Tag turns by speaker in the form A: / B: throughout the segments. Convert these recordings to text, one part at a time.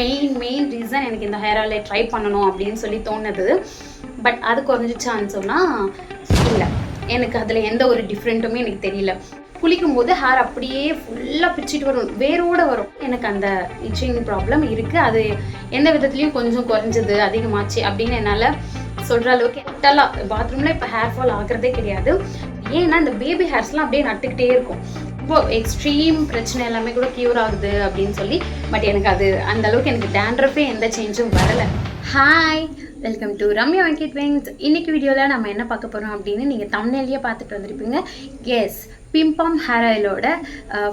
A: Main main reason எனக்கு இந்த hair ஆயிலை ட்ரை பண்ணணும் அப்படின்னு சொல்லி தோணுது. பட் அது குறைஞ்சிச்சான்னு சொன்னால் இல்லை. எனக்கு அதில் எந்த ஒரு டிஃப்ரெண்ட்டுமே எனக்கு தெரியல. குளிக்கும் போது ஹேர் அப்படியே ஃபுல்லாக பிச்சுட்டு வரும். வேரோடு வரும். எனக்கு அந்த இச்சிங் ப்ராப்ளம் இருக்குது அது எந்த விதத்துலையும் கொஞ்சம் குறைஞ்சது அதிகமாச்சு அப்படின்னு என்னால் சொல்கிற அளவுக்கு டல்லாக பாத்ரூமில் இப்போ ஹேர் ஃபால் ஆகிறதே கிடையாது. ஏன்னா இந்த பேபி ஹேர்ஸ்லாம் அப்படியே நட்டுக்கிட்டே இருக்கும். ரொம்ப எக்ஸ்ட்ரீம் பிரச்சனை எல்லாமே கூட க்யூர் ஆகுது அப்படின்னு சொல்லி பட் எனக்கு அது அந்த அளவுக்கு எனக்கு டேண்ட்ரஃபே எந்த சேஞ்சும் வரலை. Hi welcome to Ramya Venkat Vengs இன்னைக்கு வீடியோவில் நம்ம என்ன பார்க்க போகிறோம் அப்படின்னு நீங்கள் தமிழ்நிலையே பார்த்துட்டு வந்திருப்பீங்க. எஸ் பிம்பாம் ஹேர் ஆயிலோட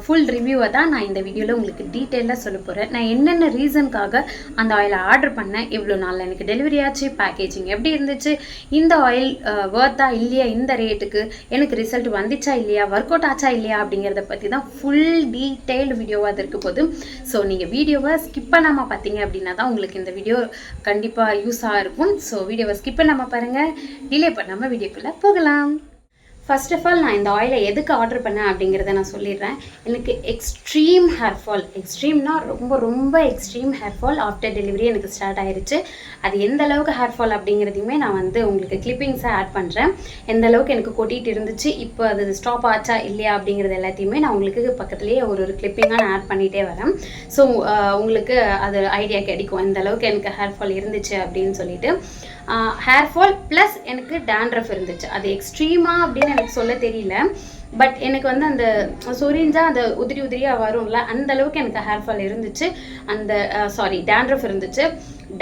A: ஃபுல் ரிவ்யூவை தான் நான் இந்த வீடியோவில் உங்களுக்கு டீட்டெயிலாக சொல்ல போகிறேன் நான் என்னென்ன ரீசனுக்காக அந்த ஆயிலை ஆர்டர் பண்ணேன் எவ்வளோ நாளில் எனக்கு டெலிவரி ஆச்சு பேக்கேஜிங் எப்படி இருந்துச்சு இந்த ஆயில் ஒர்த்தா இல்லையா இந்த ரேட்டுக்கு எனக்கு ரிசல்ட் வந்துச்சா இல்லையா ஒர்க் அவுட் ஆச்சா இல்லையா அப்படிங்கிறத பற்றி தான் ஃபுல் டீட்டெயில்டு வீடியோவாக அது இருக்க போது. ஸோ நீங்கள் வீடியோவை ஸ்கிப் பண்ணாமல் பார்த்தீங்க அப்படின்னா தான் உங்களுக்கு இந்த வீடியோ கண்டிப்பாக யூஸாக இருக்கும். ஸோ வீடியோவை ஸ்கிப் பண்ணாமல் பாருங்கள் டிலே பண்ணாமல் வீடியோக்குள்ளே போகலாம். ஃபர்ஸ்ட் ஆஃப் ஆல் நான் இந்த ஆயிலை எதுக்கு ஆர்டர் பண்ணேன் அப்படிங்கிறத நான் சொல்லிடுறேன். எனக்கு எக்ஸ்ட்ரீம் ஹேர் ஃபால் எக்ஸ்ட்ரீம்னா ரொம்ப ரொம்ப extreme hair fall after delivery எனக்கு ஸ்டார்ட் ஆயிருச்சு. அது எந்த அளவுக்கு ஹேர் ஃபால் அப்படிங்கிறதையுமே நான் வந்து உங்களுக்கு கிளிப்பிங்ஸாக ஆட் பண்ணுறேன் எந்த அளவுக்கு எனக்கு கொட்டிட்டு இருந்துச்சு இப்போ அது ஸ்டாப் ஆச்சா இல்லையா அப்படிங்கிறது எல்லாத்தையுமே நான் உங்களுக்கு பக்கத்துலேயே ஒரு ஒரு கிளிப்பிங்காக நான் ஆட் பண்ணிகிட்டே வரேன். ஸோ உங்களுக்கு அது ஐடியா கிடைக்கும். எந்த அளவுக்கு எனக்கு ஹேர் ஃபால் இருந்துச்சு அப்படின்னு சொல்லிட்டு. ஹேர் ஃபால் ப்ளஸ் எனக்கு டேண்ட்ரஃப் இருந்துச்சு. அது எக்ஸ்ட்ரீமா அப்படின்னு எனக்கு சொல்ல தெரியல. பட் எனக்கு வந்து அந்த சொரிஞ்சா அந்த உதிரி உதிரியாக வரும்ல அந்த அளவுக்கு எனக்கு ஹேர் ஃபால் இருந்துச்சு. அந்த சாரி டேண்ட்ரஃப் இருந்துச்சு.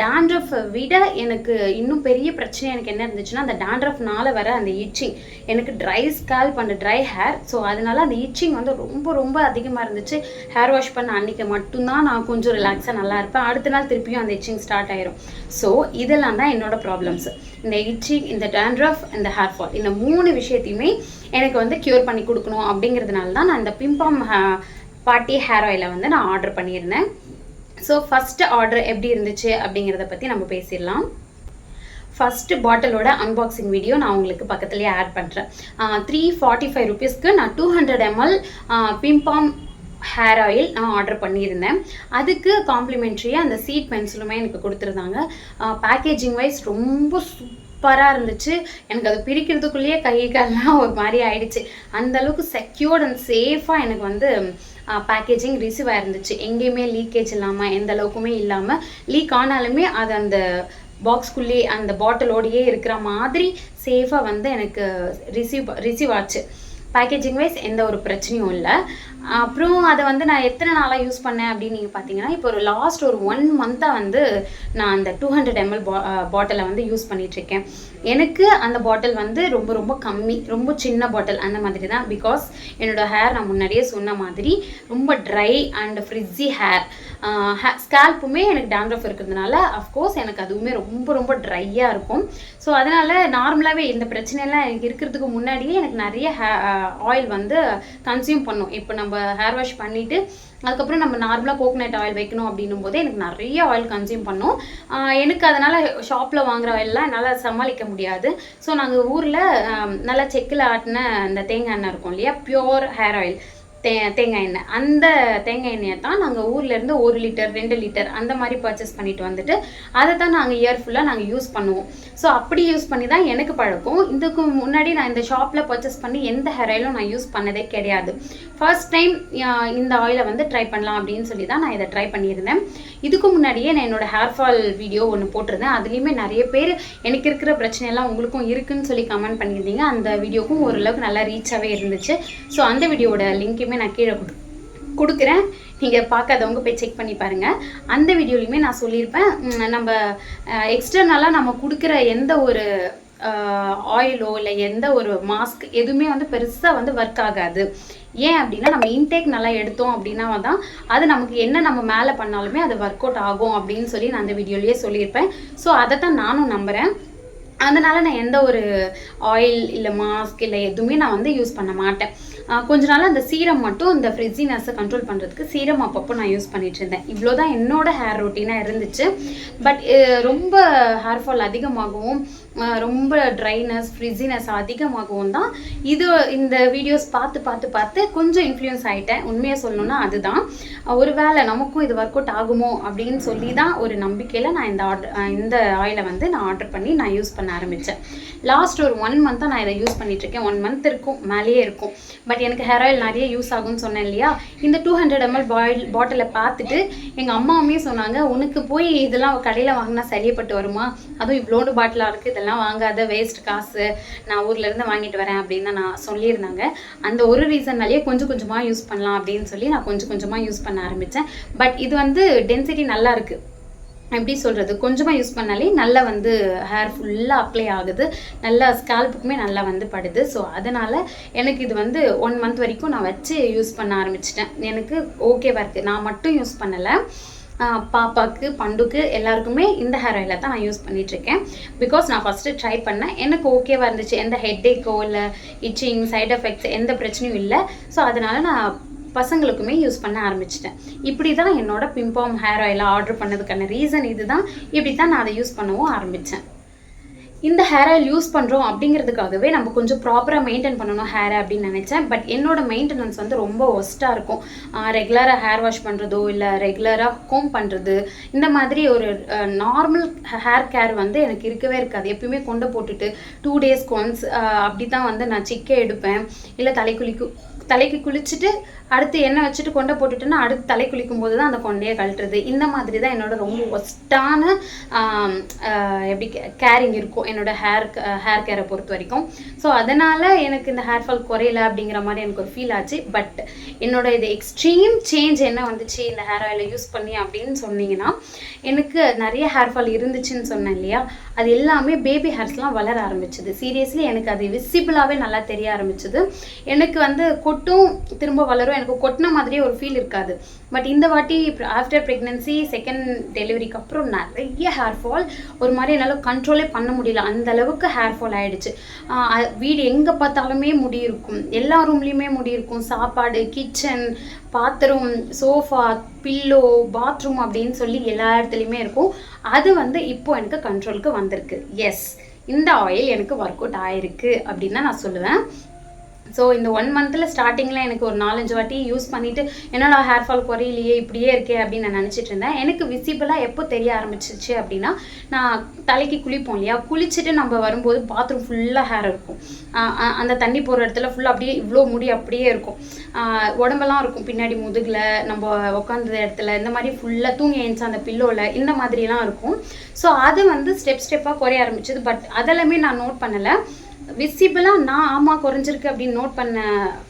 A: டேண்ட்ரஃபை விட எனக்கு இன்னும் பெரிய பிரச்சனை எனக்கு என்ன இருந்துச்சுன்னா அந்த டேண்ட்ரஃப்னால வர அந்த ஈச்சிங் எனக்கு dry scalp and dry hair so அதனால அந்த ஈச்சிங் வந்து ரொம்ப ரொம்ப அதிகமாக இருந்துச்சு. ஹேர் வாஷ் பண்ண அன்றைக்கி மட்டும்தான் நான் கொஞ்சம் ரிலாக்ஸாக நல்லா இருப்பேன். அடுத்த நாள் திருப்பியும் அந்த இச்சிங் ஸ்டார்ட் ஆயிரும். ஸோ இதெல்லாம் தான் என்னோட ப்ராப்ளம்ஸ் இந்த இச்சிங் இந்த டேண்ட்ரஃப் இந்த ஹேர் ஃபால் இந்த மூணு விஷயத்தையுமே எனக்கு வந்து க்யூர் பண்ணி கொடுக்கணும் அப்படிங்கிறதுனால தான் நான் இந்த பிம்பாம் பாட்டி ஹேர் ஆயிலை வந்து நான் ஆர்டர் பண்ணியிருந்தேன். ஸோ ஃபஸ்ட்டு ஆர்டர் எப்படி இருந்துச்சு அப்படிங்கிறத பற்றி நம்ம பேசிடலாம். ஃபஸ்ட்டு பாட்டிலோட அன்பாக்சிங் வீடியோ நான் உங்களுக்கு பக்கத்துலேயே ஆட் பண்ணுறேன் த்ரீ ஃபார்ட்டி ஃபைவ் ருபீஸ்க்கு நான் டூ ஹண்ட்ரட் எம்எல் பிம்பாம் ஹேர் ஆயில் நான் ஆர்டர் பண்ணியிருந்தேன். அதுக்கு காம்ப்ளிமெண்ட்ரியாக அந்த சீட் பென்சிலுமே எனக்கு கொடுத்துருந்தாங்க. பேக்கேஜிங் வைஸ் ரொம்ப சூப்பராக இருந்துச்சு. எனக்கு அது பிரிக்கிறதுக்குள்ளேயே கை கால்லாம் ஒரு மாதிரி ஆயிடுச்சு. அந்தளவுக்கு செக்யூர்ட் அண்ட் சேஃபாக எனக்கு வந்து பேக்கேஜிங் ரிசீவ் ஆயிருந்துச்சு. எங்கேயுமே லீக்கேஜ் இல்லாமல் எந்த அளவுக்குமே இல்லாமல் லீக் ஆனாலுமே அது அந்த பாக்ஸ்குள்ளேயே அந்த பாட்டிலோடையே இருக்கிற மாதிரி சேஃபாக வந்து எனக்கு ரிசீவ் ரிசீவ் ஆச்சு. பேக்கேஜிங் வைஸ் எந்த ஒரு பிரச்சனையும் இல்லை. அப்புறம் அதை வந்து நான் எத்தனை நாளாக யூஸ் பண்ணேன் அப்படின்னு நீங்கள் பார்த்தீங்கன்னா இப்போ ஒரு லாஸ்ட் ஒரு ஒன் மந்த்தாக வந்து நான் அந்த டூ ஹண்ட்ரட் எம்எல் பா பாட்டிலை வந்து யூஸ் பண்ணிகிட்ருக்கேன் எனக்கு அந்த பாட்டில் வந்து ரொம்ப ரொம்ப கம்மி ரொம்ப சின்ன பாட்டில் அந்த மாதிரி தான் பிகாஸ் என்னோடய ஹேர் நான் முன்னாடியே சொன்ன மாதிரி ரொம்ப ட்ரை அண்ட் ஃப்ரிட்ஜி ஹேர் ஸ்கேல்ப்புமே எனக்கு டேண்ட்ரஃப் இருக்கிறதுனால அஃப்கோர்ஸ் எனக்கு அதுவுமே ரொம்ப ரொம்ப ட்ரையாக இருக்கும். ஸோ அதனால் நார்மலாகவே இந்த பிரச்சனையெல்லாம் எனக்கு இருக்கிறதுக்கு முன்னாடியே எனக்கு நிறைய ஹே ஆயில் வந்து கன்சியூம் பண்ணும். இப்போ நம்ம ஹேர் வாஷ் பண்ணிவிட்டு அதுக்கப்புறம் நம்ம நார்மலாக கோகனட் ஆயில் வைக்கணும் அப்படின்னும் போது எனக்கு நிறைய ஆயில் கன்சியூம் பண்ணும். எனக்கு அதனால் ஷாப்பில் வாங்குற ஆயிலெலாம் என்னால் சமாளிக்க முடியாது. ஸோ நாங்கள் ஊரில் நல்லா செக்கில் ஆட்டின அந்த தேங்காய் எண்ணெய் இருக்கும் இல்லையா? பியோர் ஹேர் ஆயில் தே தேங்காய் எண்ணெய். அந்த தேங்காய் எண்ணெயை தான் நாங்கள் ஊர்லேருந்து ஒரு லிட்டர் ரெண்டு லிட்டர் அந்த மாதிரி பர்ச்சேஸ் பண்ணிட்டு வந்துட்டு அதை தான் நாங்கள் இயர் ஃபுல்லாக நாங்கள் யூஸ் பண்ணுவோம். ஸோ அப்படி யூஸ் பண்ணி தான் எனக்கு பழக்கம். இதுக்கு முன்னாடி நான் இந்த ஷாப்பில் பர்ச்சேஸ் பண்ணி எந்த ஹேர் ஆயிலும் நான் யூஸ் பண்ணதே கிடையாது. ஃபர்ஸ்ட் டைம் இந்த ஆயிலை வந்து ட்ரை பண்ணலாம் அப்படின்னு சொல்லி தான் நான் இதை ட்ரை பண்ணியிருந்தேன். இதுக்கு முன்னாடியே நான் என்னோட ஹேர் ஃபால் வீடியோ ஒன்று போட்டிருந்தேன். அதுலேயுமே நிறைய பேர் எனக்கு இருக்கிற பிரச்சனையெல்லாம் உங்களுக்கும் இருக்குன்னு சொல்லி கமெண்ட் பண்ணியிருந்தீங்க. அந்த வீடியோக்கும் ஓரளவுக்கு நல்லா ரீச்சாகவே இருந்துச்சு. ஸோ அந்த வீடியோட லிங்க்குமே நான் கீழே கொடு கொடுக்குறேன். நீங்கள் பார்க்காதவங்க போய் செக் பண்ணி பாருங்கள் அந்த வீடியோலையுமே நான் சொல்லியிருப்பேன். நம்ம எக்ஸ்டர்னலாக நம்ம கொடுக்குற எந்த ஒரு ஆயிலோ இல்லை எந்த ஒரு மாஸ்க் எதுவுமே வந்து பெருசாக வந்து ஒர்க் ஆகாது. ஏன் அப்படின்னா நம்ம இன்டேக் நல்லா எடுத்தோம் அப்படின்னா தான் அது நமக்கு என்ன நம்ம மேலே பண்ணாலுமே அது ஒர்க் அவுட் ஆகும் அப்படின்னு சொல்லி நான் அந்த வீடியோலேயே சொல்லியிருப்பேன். ஸோ அதை தான் நானும் நம்புகிறேன் அதனால் நான் எந்த ஒரு ஆயில் இல்லை மாஸ்க் இல்லை எதுவுமே நான் வந்து யூஸ் பண்ண மாட்டேன். கொஞ்ச நாள் அந்த சீரம் மட்டும் இந்த ஃப்ரிட்ஜினஸை கண்ட்ரோல் பண்ணுறதுக்கு சீரம் அப்பப்போ நான் யூஸ் பண்ணிட்டு இருந்தேன். இவ்வளோ தான் என்னோட ஹேர் ரொட்டீனாக இருந்துச்சு. பட் ரொம்ப ஹேர் ஃபால் அதிகமாகவும் ரொம்ப ட்ரைனஸ் ஃப்ரிஸினஸ் அதிகமாகவும் தான் இது இந்த வீடியோஸ் பார்த்து பார்த்து பார்த்து கொஞ்சம் இன்ஃப்ளூயன்ஸ் ஆகிட்டேன் உண்மையாக சொல்லணும்னா அதுதான். ஒரு வேளை நமக்கும் இது ஒர்க் அவுட் ஆகுமோ அப்படின்னு சொல்லி தான் ஒரு நம்பிக்கையில் நான் இந்த ஆர்டர் இந்த ஆயிலை வந்து நான் ஆர்டர் பண்ணி நான் யூஸ் பண்ண ஆரம்பித்தேன் லாஸ்ட் ஒரு ஒன் மந்த்தாக நான் இதை யூஸ் பண்ணிகிட்ருக்கேன் ஒன் மந்த் இருக்கும் மேலேயே இருக்கும். பட் எனக்கு ஹேர் ஆயில் நிறைய யூஸ் ஆகும்னு சொன்னேன் இல்லையா? இந்த டூ ஹண்ட்ரட் எம்எல் பாயில் பாட்டிலை பார்த்துட்டு எங்கள் அம்மாவுமே சொன்னாங்க உனக்கு போய் இதெல்லாம் கடையில் வாங்கினா சரியப்பட்டு வருமா? அதுவும் இவ்வளோண்டு பாட்டிலாக இருக்குது இதெல்லாம் வாங்காத வேஸ்ட் காசு நான் ஊர்ல இருந்து வாங்கிட்டு வரேன் அப்படின்னு தான் நான் சொல்லியிருந்தாங்க. அந்த ஒரு ரீசன்னாலேயே கொஞ்சம் கொஞ்சமாக யூஸ் பண்ணலாம் அப்படின்னு சொல்லி நான் கொஞ்சம் கொஞ்சமாக யூஸ் பண்ண ஆரம்பித்தேன் பட் இது வந்து டென்சிட்டி நல்லா இருக்குது எப்படி சொல்கிறது கொஞ்சமாக யூஸ் பண்ணாலே நல்லா வந்து ஹேர் ஃபுல்லாக அப்ளை ஆகுது. நல்லா ஸ்கால்ப்புக்குமே நல்லா வந்து படுது. ஸோ அதனால் எனக்கு இது வந்து ஒன் மந்த் வரைக்கும் நான் வச்சு யூஸ் பண்ண ஆரம்பிச்சிட்டேன். எனக்கு ஓகேவாக இருக்குது நான் மட்டும் யூஸ் பண்ணலை. பாப்பாவுக்கு பண்டுக்கு எல்லாருக்குமே இந்த ஹேர் ஆயிலை தான் நான் யூஸ் பண்ணிகிட்ருக்கேன் பிகாஸ் நான் ஃபஸ்ட்டு ட்ரை பண்ணேன். எனக்கு ஓகேவாக இருந்துச்சு. எந்த ஹெட்டேக்கோ இல்லை இச்சிங் சைட் எஃபெக்ட்ஸ் எந்த பிரச்சனையும் இல்லை. ஸோ அதனால் நான் பசங்களுக்குமே யூஸ் பண்ண ஆரம்பிச்சிட்டேன். இப்படி தான் என்னோட பிம்பாம் ஹேர் ஆயிலை ஆர்டர் பண்ணதுக்கான ரீசன் இதுதான். இப்படி தான் நான் அதை யூஸ் பண்ணவும் ஆரம்பித்தேன் இந்த ஹேர் ஆயில் யூஸ் பண்ணுறோம் அப்படிங்கிறதுக்காகவே நம்ம கொஞ்சம் ப்ராப்பராக மெயின்டைன் பண்ணணும் ஹேர் அப்படின்னு நினச்சேன். பட் என்னோட மெயின்டெனன்ஸ் வந்து ரொம்ப ஒஸ்ட்டாக இருக்கும். ரெகுலராக ஹேர் வாஷ் பண்ணுறதோ இல்லை ரெகுலராக கோம் பண்ணுறது இந்த மாதிரி ஒரு நார்மல் ஹேர் கேர் வந்து எனக்கு இருக்கவே இருக்காது. எப்பயுமே கொண்டை போட்டுட்டு டூ டேஸ்க்கு ஒன்ஸ் அப்படி தான் வந்து நான் சிக்கே எடுப்பேன். இல்லை தலை குளிக்கு தலைக்கு குளிச்சுட்டு அடுத்து எண்ணெய் வச்சுட்டு கொண்டை போட்டுட்டோன்னா அடுத்து தலை குளிக்கும் போது தான் அந்த கொண்டையை கழட்டுறது. இந்த மாதிரி தான் என்னோட ரொம்ப ஒஸ்ட்டான எப்படி கேரிங் இருக்கும். என்னோட ஹேர் ஹேர் கேரை பொறுத்த வரைக்கும். ஸோ அதனால் எனக்கு இந்த ஹேர் ஃபால் குறையல அப்படிங்கிற மாதிரி எனக்கு ஒரு ஃபீல் ஆச்சு. பட் என்னோட இது எக்ஸ்ட்ரீம் சேஞ்ச் என்ன வந்துச்சு இந்த ஹேர் ஆயிலை யூஸ் பண்ணி அப்படின்னு சொன்னீங்கன்னா எனக்கு நிறைய ஹேர் ஃபால் இருந்துச்சுன்னு சொன்னேன் இல்லையா? அது எல்லாமே பேபி ஹேர்ஸ்லாம் வளர ஆரம்பிச்சது. சீரியஸ்லி எனக்கு அது விசிபிளாகவே நல்லா தெரிய ஆரம்பிச்சது. எனக்கு வந்து கொட்டும் திரும்ப வளரும். எனக்கு கொட்டின மாதிரியே ஒரு ஃபீல் இருக்காது. பட் இந்த வாட்டி ஆஃப்டர் ப்ரெக்னென்சி செகண்ட் டெலிவரிக்கு அப்புறம் நிறைய ஹேர் ஃபால் ஒரு மாதிரி என்னால் கண்ட்ரோலே பண்ண முடியல. அந்த அளவுக்கு ஹேர் ஃபால் ஆகிடுச்சு வீடு எங்கே பார்த்தாலுமே முடி இருக்கும். எல்லா ரூம்லேயுமே முடி இருக்கும். சாப்பாடு kitchen bathroom sofa pillow bathroom அப்படின்னு சொல்லி எல்லா இடத்துலையுமே இருக்கும். அது வந்து இப்போ எனக்கு கண்ட்ரோலுக்கு வந்திருக்கு. எஸ் இந்த ஆயில் எனக்கு ஒர்க் அவுட் ஆயிருக்கு அப்படின்னு தான் நான் சொல்லுவேன். ஸோ இந்த ஒன் மந்தில் ஸ்டார்டிங்கில் எனக்கு ஒரு நாலஞ்சு வாட்டி யூஸ் பண்ணிவிட்டு என்னடா ஹேர் ஃபால் குறையிலையே இப்படியே இருக்கே அப்படின்னு நான் நினச்சிட்டு இருந்தேன். எனக்கு விசிபிளாக எப்போ தெரிய ஆரம்பிச்சிச்சு அப்படின்னா நான் தலைக்கு குளிப்போம் இல்லையா? குளிச்சுட்டு நம்ம வரும்போது பாத்ரூம் ஃபுல்லாக ஹேர் இருக்கும். அந்த தண்ணி போகிற இடத்துல ஃபுல்லாக அப்படியே இவ்வளோ முடி அப்படியே இருக்கும். உடம்பெல்லாம் இருக்கும். பின்னாடி முதுகில் நம்ம உட்காந்த இடத்துல இந்த மாதிரி ஃபுல்லாக தூங்கி எழுந்துச்சு அந்த பில்லோவில் இந்த மாதிரிலாம் இருக்கும். ஸோ அது வந்து ஸ்டெப் ஸ்டெப்பாக குறைய ஆரம்பிச்சது. பட் அதெல்லாமே நான் நோட் பண்ணலை. விசிபிளாக நான் ஆமாம் குறைஞ்சிருக்கு அப்படின்னு நோட் பண்ண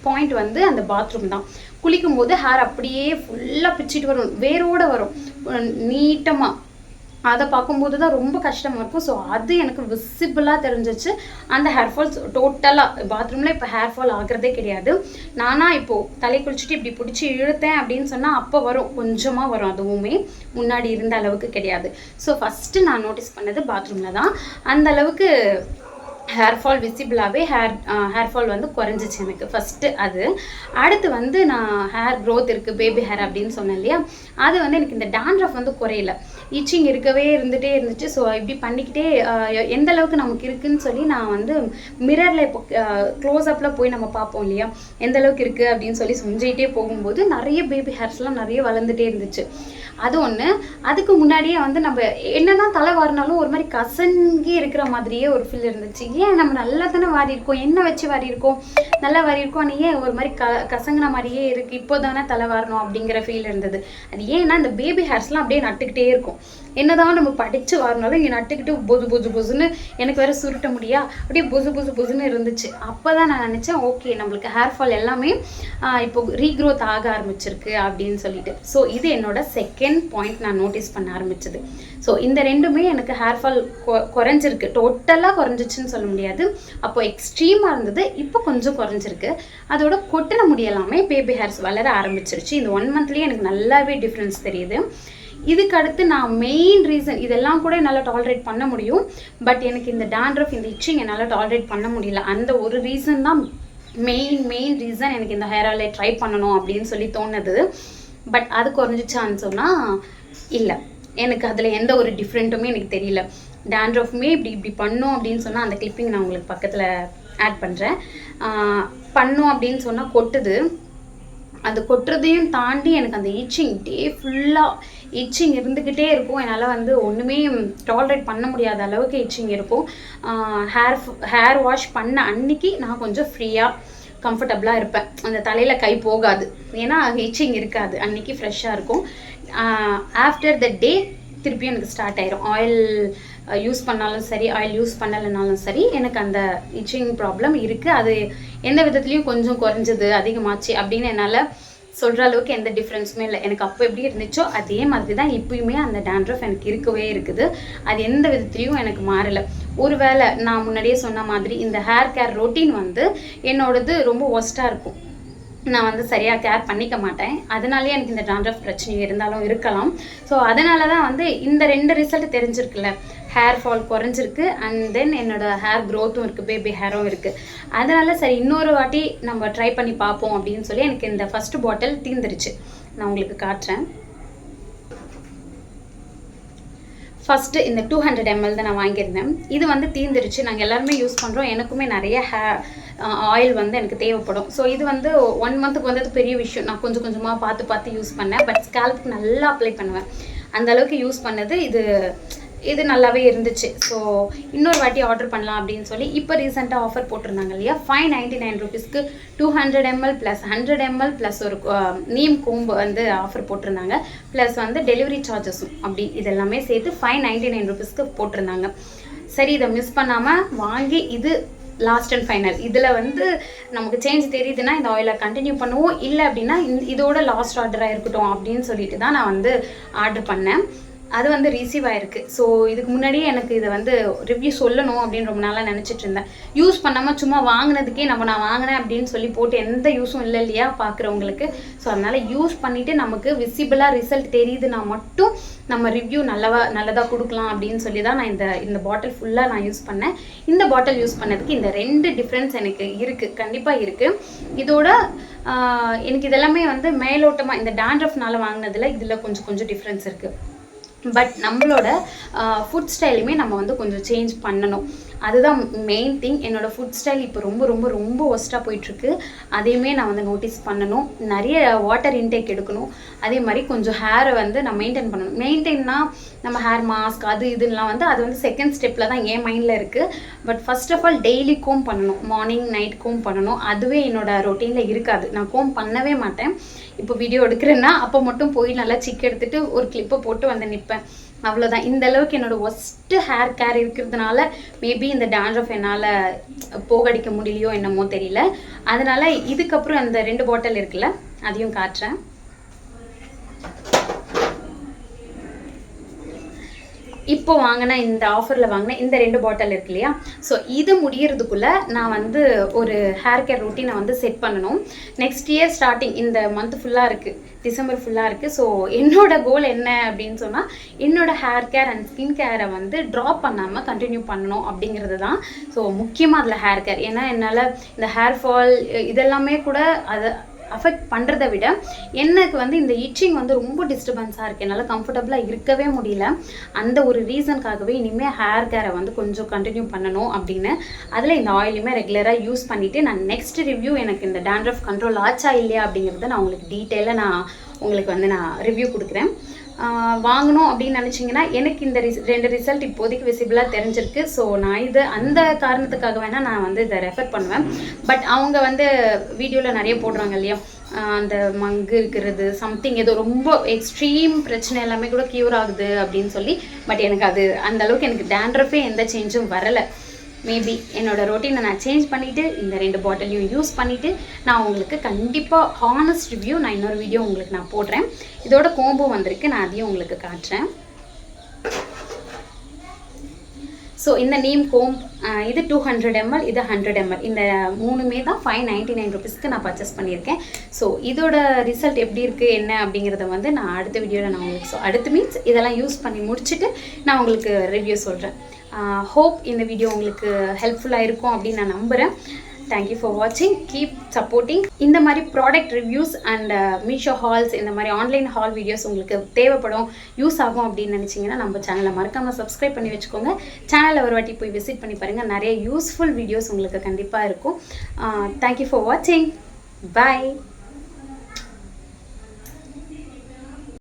A: பாயிண்ட் வந்து அந்த பாத்ரூம் தான். குளிக்கும் போது ஹேர் அப்படியே ஃபுல்லாக பிச்சுட்டு வரும். வேரோட வரும். நீட்டமாக அதை பார்க்கும்போது தான் ரொம்ப கஷ்டமாக இருக்கும். ஸோ அது எனக்கு விசிபிளாக தெரிஞ்சிச்சு. அந்த ஹேர் ஃபால்ஸ் டோட்டலாக பாத்ரூமில் இப்போ ஹேர் ஃபால் ஆகிறதே கிடையாது. நானாக இப்போது தலை குளிச்சுட்டு இப்படி பிடிச்சி இழுத்தேன் அப்படின்னு சொன்னால் அப்போ வரும். கொஞ்சமாக வரும். அதுவுமே முன்னாடி இருந்த அளவுக்கு கிடையாது. ஸோ ஃபஸ்ட்டு நான் நோட்டீஸ் பண்ணது பாத்ரூமில் தான். அந்த அளவுக்கு ஹேர் ஃபால் விசிபிளாகவே ஹேர் ஹேர் ஃபால் வந்து குறைஞ்சிச்சு எனக்கு. ஃபஸ்ட்டு அது. அடுத்து வந்து நான் ஹேர் க்ரோத் இருக்குது பேபி ஹேர் அப்படின்னு சொன்னேன் இல்லையா? அது வந்து எனக்கு இந்த dandruff வந்து குறையல. இச்சிங் இருக்கவே இருந்துகிட்டே இருந்துச்சு. ஸோ இப்படி பண்ணிக்கிட்டே எந்த அளவுக்கு நமக்கு இருக்குன்னு சொல்லி நான் வந்து மிரரில் இப்போ க்ளோஸ்அப்பில் போய் நம்ம பார்ப்போம் இல்லையா? எந்த அளவுக்கு இருக்குது அப்படின்னு சொல்லி செஞ்சுக்கிட்டே போகும்போது நிறைய பேபி ஹேர்ஸ்லாம் நிறைய வளர்ந்துட்டே இருந்துச்சு. அது ஒன்று அதுக்கு முன்னாடியே வந்து நம்ம என்னதான் தலை வாரினாலும் ஒரு மாதிரி கசங்கி இருக்கிற மாதிரியே ஒரு ஃபீல் இருந்துச்சு. ஏன் நம்ம நல்லா தானே வாரி இருக்கோம் என்ன வச்சு வாரி இருக்கோம் நல்லா வாரி இருக்கோம் ஆனால் ஏன் ஒரு மாதிரி க கசங்கின மாதிரியே இருக்கு. இப்போ தானே தலை வாரணும் அப்படிங்கிற ஃபீல் இருந்தது. அது ஏன்னா இந்த பேபி ஹேர்ஸ்லாம் அப்படியே நட்டுக்கிட்டே இருக்கும். என்னதான் நம்ம படித்து வாரினாலும் இங்கே நட்டுக்கிட்டு பொது பொது பொசுன்னு எனக்கு வேற சுருட்ட முடியா? அப்படியே பொசு பொசு பொசுன்னு இருந்துச்சு. அப்போ தான் நான் நினச்சேன் ஓகே நம்மளுக்கு ஹேர் ஃபால் எல்லாமே இப்போ ரீக்ரோத் ஆக ஆரம்பிச்சிருக்கு அப்படின்னு சொல்லிட்டு. ஸோ இது என்னோட செகண்ட் பாயிண்ட் நான் நோட்டீஸ் பண்ண ஆரம்பிச்சது. ஸோ இந்த ரெண்டுமே எனக்கு ஹேர் ஃபால் குறைஞ்சிருக்கு. டோட்டலாக குறைஞ்சிச்சுன்னு சொல்ல முடியாது. அப்போ எக்ஸ்ட்ரீமாக இருந்தது. இப்போ கொஞ்சம் குறைஞ்சிருக்கு. அதோட கொட்டின முடியலாமே பேபி ஹேர்ஸ் வளர ஆரம்பிச்சிருச்சு. இந்த ஒன் மந்த்லேயே எனக்கு நல்லாவே டிஃப்ரென்ஸ் தெரியுது. இதுக்கு அடுத்து நான் மெயின் ரீசன் இதெல்லாம் கூட என்னால் டாலரேட் பண்ண முடியும். பட் எனக்கு இந்த டேண்ட்ரஃப் இந்த இச்சிங் என்னால் டாலரேட் பண்ண முடியல. அந்த ஒரு ரீசன் தான் மெயின் மெயின் ரீசன் எனக்கு இந்த ஹேர் ஆயிலை ட்ரை பண்ணணும் அப்படின்னு சொல்லி தோணுது. பட் அது குறைஞ்சிச்சான்னு சொன்னால் இல்லை. எனக்கு அதில் எந்த ஒரு டிஃப்ரெண்ட்டுமே எனக்கு தெரியல. டேண்ட்ரஃப்மே இப்படி இப்படி பண்ணும் அப்படின்னு சொன்னால் அந்த கிளிப்பிங் நான் உங்களுக்கு பக்கத்தில் ஆட் பண்ணுறேன் பண்ணோம் அப்படின்னு சொன்னால் கொட்டுது. அது கொட்டுறதையும் தாண்டி எனக்கு அந்த இச்சிங் டே ஃபுல்லாக இச்சிங் இருந்துக்கிட்டே இருக்கும். என்னால் வந்து ஒன்றுமே டாலரேட் பண்ண முடியாத அளவுக்கு இச்சிங் இருக்கும். ஹேர் ஹேர் வாஷ் பண்ண அன்னைக்கு நான் கொஞ்சம் ஃப்ரீயாக கம்ஃபர்டபுளாக இருப்பேன். அந்த தலையில் கை போகாது. ஏன்னா இச்சிங் இருக்காது. அன்னைக்கு ஃப்ரெஷ்ஷாக இருக்கும். ஆஃப்டர் த டே திருப்பியும் எனக்கு ஸ்டார்ட் ஆயிரும். ஆயில் யூஸ் பண்ணாலும் சரி ஆயில் யூஸ் பண்ணலைனாலும் சரி எனக்கு அந்த இச்சிங் ப்ராப்ளம் இருக்குது அது எந்த விதத்துலேயும் கொஞ்சம் குறைஞ்சது அதிகமாச்சு அப்படின்னு என்னால் சொல்கிற அளவுக்கு எந்த டிஃப்ரென்ஸுமே இல்லை. எனக்கு அப்போ எப்படி இருந்துச்சோ அதே மாதிரி தான் இப்பயுமே அந்த டேண்ட்ரஃப் எனக்கு இருக்கவே இருக்குது. அது எந்த விதத்துலையும் எனக்கு மாறலை. ஒருவேளை நான் முன்னாடியே சொன்ன மாதிரி இந்த ஹேர் கேர் ரொட்டீன் வந்து என்னோடது ரொம்ப ஒஸ்ட்டாக இருக்கும். நான் வந்து சரியாக கேர் பண்ணிக்க மாட்டேன். அதனாலேயே எனக்கு இந்த டாண்ட்ரஃப் பிரச்சனை இருந்தாலும் இருக்கலாம். ஸோ அதனால தான் வந்து இந்த ரெண்டு ரிசல்ட் தெரிஞ்சிருக்குல்ல. ஹேர் ஃபால் குறைஞ்சிருக்கு. அண்ட் தென் என்னோட ஹேர் க்ரோத்தும் இருக்குது பேபி ஹேரும் இருக்குது அதனால சரி இன்னொரு வாட்டி நம்ம ட்ரை பண்ணி பார்ப்போம் அப்படின்னு சொல்லி எனக்கு இந்த ஃபஸ்ட்டு பாட்டில் தீர்ந்துருச்சு நான் உங்களுக்கு காட்டுறேன். ஃபஸ்ட்டு இந்த டூ ஹண்ட்ரட் எம்எல் தான் நான் வாங்கியிருந்தேன். இது வந்து தீந்துருச்சு. நாங்கள் எல்லாருமே யூஸ் பண்ணுறோம் எனக்குமே நிறைய ஹே ஆயில் வந்து எனக்கு தேவைப்படும். ஸோ இது வந்து ஒன் மந்த்துக்கு வந்து பெரிய விஷயம். நான் கொஞ்சம் கொஞ்சமாக பார்த்து பார்த்து யூஸ் பண்ணேன். பட் ஸ்கேல்ப்புக்கு நல்லா அப்ளை பண்ணுவேன். அந்த அளவுக்கு யூஸ் பண்ணது இது இது நல்லாவே இருந்துச்சு. ஸோ இன்னொரு வாட்டி ஆர்டர் பண்ணலாம் அப்படின்னு சொல்லி இப்போ ரீசெண்டாக ஆஃபர் போட்டிருந்தாங்க இல்லையா? ஃபைவ் நைன்டி நைன் ருபீஸ்க்கு two hundred ML plus hundred ML plus ஒரு நீம் கோம்பு வந்து ஆஃபர் போட்டிருந்தாங்க. ப்ளஸ் வந்து டெலிவரி சார்ஜஸும் அப்படி இதெல்லாமே சேர்த்து ஃபைவ் நைன்டி நைன் ருபீஸ்க்கு போட்டிருந்தாங்க. சரி இதை மிஸ் பண்ணாமல் வாங்கி இது லாஸ்ட் அண்ட் ஃபைனல் இதில் வந்து நமக்கு சேஞ்ச் தெரியுதுன்னா இந்த ஆயிலை கண்டினியூ பண்ணுவோம். இல்லை அப்படின்னா இந்த இதோட லாஸ்ட் ஆர்டராக இருக்கட்டும் அப்படின்னு சொல்லிட்டு தான் நான் வந்து ஆர்டர் பண்ணேன். அது வந்து ரிசீவ் ஆயிருக்கு. ஸோ இதுக்கு முன்னாடியே எனக்கு இதை வந்து ரிவ்யூ சொல்லணும் அப்படின்னு ரொம்ப நாளாக நினச்சிட்டு இருந்தேன். யூஸ் பண்ணாமல் சும்மா வாங்கினதுக்கே நம்ம நான் வாங்கினேன் அப்படின்னு சொல்லி போட்டு எந்த யூஸும் இல்லை இல்லையா பார்க்குறவங்களுக்கு ஸோ அதனால் யூஸ் பண்ணிவிட்டு நமக்கு விசிபிளாக ரிசல்ட் தெரியுதுன்னா மட்டும் நம்ம ரிவ்யூ நல்லவா நல்லதாக கொடுக்கலாம் அப்படின்னு சொல்லி தான் நான் இந்த இந்த பாட்டில் ஃபுல்லாக நான் யூஸ் பண்ணேன். இந்த பாட்டில் யூஸ் பண்ணதுக்கு இந்த ரெண்டு டிஃப்ரென்ஸ் எனக்கு இருக்குது கண்டிப்பாக இருக்குது இதோட எனக்கு இதெல்லாமே வந்து மேலோட்டமாக இந்த டேண்ட்ரஃப்னால வாங்கினதில் இதில் கொஞ்சம் கொஞ்சம் டிஃப்ரென்ஸ் இருக்குது பட் நம்மளோட ஃபுட் ஸ்டைலுமே நம்ம வந்து கொஞ்சம் சேஞ்ச் பண்ணணும். அதுதான் மெயின் திங் என்னோடய ஃபுட் ஸ்டைல் இப்போ ரொம்ப ரொம்ப ரொம்ப ஒஸ்ட்டாக போயிட்டுருக்கு. அதையுமே நான் வந்து நோட்டீஸ் பண்ணணும். நிறைய வாட்டர் இன்டேக் எடுக்கணும். அதே மாதிரி கொஞ்சம் ஹேரை வந்து நான் மெயின்டைன் பண்ணணும். மெயின்டைன்னா நம்ம ஹேர் மாஸ்க் அது இதுலாம் வந்து அது வந்து செகண்ட் ஸ்டெப்பில் தான் என் மைண்டில் இருக்குது but first of all daily comb பண்ணணும். மார்னிங் நைட் கோம் பண்ணணும். அதுவே என்னோடய ரொட்டீனில் இருக்காது. நான் கோம் பண்ணவே மாட்டேன். இப்போ வீடியோ எடுக்கிறேன்னா அப்போ மட்டும் போய் நல்லா சிக் எடுத்துகிட்டு ஒரு கிளிப்பை போட்டு வந்து நிற்பேன் அவ்வளோதான் இந்த அளவுக்கு என்னோட ஒஸ்ட்டு ஹேர் கேர் இருக்கிறதுனால மேபி இந்த டேண்ட்ரஃப் என்னால் போகடிக்க முடியலையோ என்னமோ தெரியல. அதனால இதுக்கப்புறம் அந்த ரெண்டு பாட்டில் இருக்குல்ல அதையும் காட்டுறேன். இப்போ வாங்கின இந்த ஆஃபரில் வாங்கின இந்த ரெண்டு பாட்டில் இருக்கு இல்லையா? ஸோ இது முடியறதுக்குள்ளே நான் வந்து ஒரு ஹேர் கேர் ரொட்டீனை வந்து செட் பண்ணணும். நெக்ஸ்ட் இயர் ஸ்டார்டிங் இந்த மந்த் ஃபுல்லாக இருக்குது டிசம்பர் ஃபுல்லாக இருக்குது ஸோ என்னோட கோல் என்ன அப்படின்னு சொன்னால் என்னோட ஹேர் கேர் அண்ட் ஸ்கின் கேரை வந்து ட்ராப் பண்ணாமல் கண்டினியூ பண்ணணும் அப்படிங்கிறது தான். ஸோ முக்கியமாக அதில் ஹேர் கேர் ஏன்னா என்னால் இந்த ஹேர் ஃபால் இதெல்லாமே கூட அதை அஃபெக்ட் பண்ணுறத விட எனக்கு வந்து இந்த இச்சிங் வந்து ரொம்ப டிஸ்டர்பன்ஸாக இருக்குது என்னால் கம்ஃபர்டபுளாக இருக்கவே முடியல. அந்த ஒரு ரீசனுக்காகவே இனிமேல் ஹேர் கேரை வந்து கொஞ்சம் கண்டினியூ பண்ணணும் அப்படின்னு அதில் இந்த ஆயிலுமே ரெகுலராக யூஸ் பண்ணிவிட்டு நான் நெக்ஸ்ட் ரிவ்யூ எனக்கு இந்த டேண்ட்ரஃப் கண்ட்ரோல் ஆச்சா இல்லையா அப்படிங்கிறத நான் உங்களுக்கு டீட்டெயிலாக நான் உங்களுக்கு வந்து நான் ரிவ்யூ கொடுக்குறேன். வாங்கணும் அப்படின்னு நினச்சிங்கன்னா எனக்கு இந்த ரிஸ் ரெண்டு ரிசல்ட் இப்போதைக்கு விசிபிளாக தெரிஞ்சிருக்கு. ஸோ நான் இது அந்த காரணத்துக்காக வேணால் நான் வந்து இதை ரெஃபர் பண்ணுவேன். பட் அவங்க வந்து வீடியோவில் நிறைய போடுறாங்க இல்லையா? அந்த மங்கு இருக்கிறது சம்திங் ஏதோ ரொம்ப எக்ஸ்ட்ரீம் பிரச்சனை எல்லாமே கூட க்யூர் ஆகுது அப்படின்னு சொல்லி. பட் எனக்கு அது அந்த அளவுக்கு எனக்கு டேண்ட்ரஃபே எந்த சேஞ்சும் வரலை. மேபி என்னோட ரொட்டீனை நான் சேஞ்ச் பண்ணிவிட்டு இந்த ரெண்டு பாட்டிலையும் யூஸ் பண்ணிவிட்டு நான் உங்களுக்கு கண்டிப்பாக ஹானஸ்ட் ரிவ்யூ நான் இன்னொரு வீடியோ உங்களுக்கு நான் போடுறேன். இதோட கோம்போ வந்திருக்கு நான் அதையும் உங்களுக்கு காட்டுறேன். ஸோ இந்த நீம் கோம் இது டூ ஹண்ட்ரட் எம்எல் இது ஹண்ட்ரட் எம்எல் இந்த மூணுமே தான் ஃபைவ் நைன்ட்டி நைன் ருபீஸ்க்கு நான் பர்ச்சேஸ் பண்ணியிருக்கேன். ஸோ இதோட ரிசல்ட் எப்படி இருக்குது என்ன அப்படிங்கிறத வந்து நான் அடுத்த வீடியோவில் நான் உங்களுக்கு ஸோ அடுத்து மீன்ஸ் இதெல்லாம் யூஸ் பண்ணி முடிச்சுட்டு நான் உங்களுக்கு ரிவ்யூ சொல்கிறேன் ஹோப் இந்த வீடியோ உங்களுக்கு ஹெல்ப்ஃபுல்லாக இருக்கும் அப்படின்னு நான் நம்புகிறேன் தேங்க்யூ ஃபார் வாட்சிங் கீப் சப்போர்ட்டிங் இந்த மாதிரி product reviews and Meesho hauls இந்த மாதிரி ஆன்லைன் ஹால் வீடியோஸ் உங்களுக்கு தேவைப்படும் யூஸ் ஆகும் அப்படின்னு நினச்சிங்கன்னா நம்ம சேனலை மறக்காமல் சப்ஸ்கிரைப் பண்ணி வச்சுக்கோங்க. சேனலை ஒரு வாட்டி போய் விசிட் பண்ணி பாருங்கள் நிறைய யூஸ்ஃபுல் வீடியோஸ் உங்களுக்கு கண்டிப்பாக இருக்கும். தேங்க்யூ ஃபார் வாட்சிங் பாய்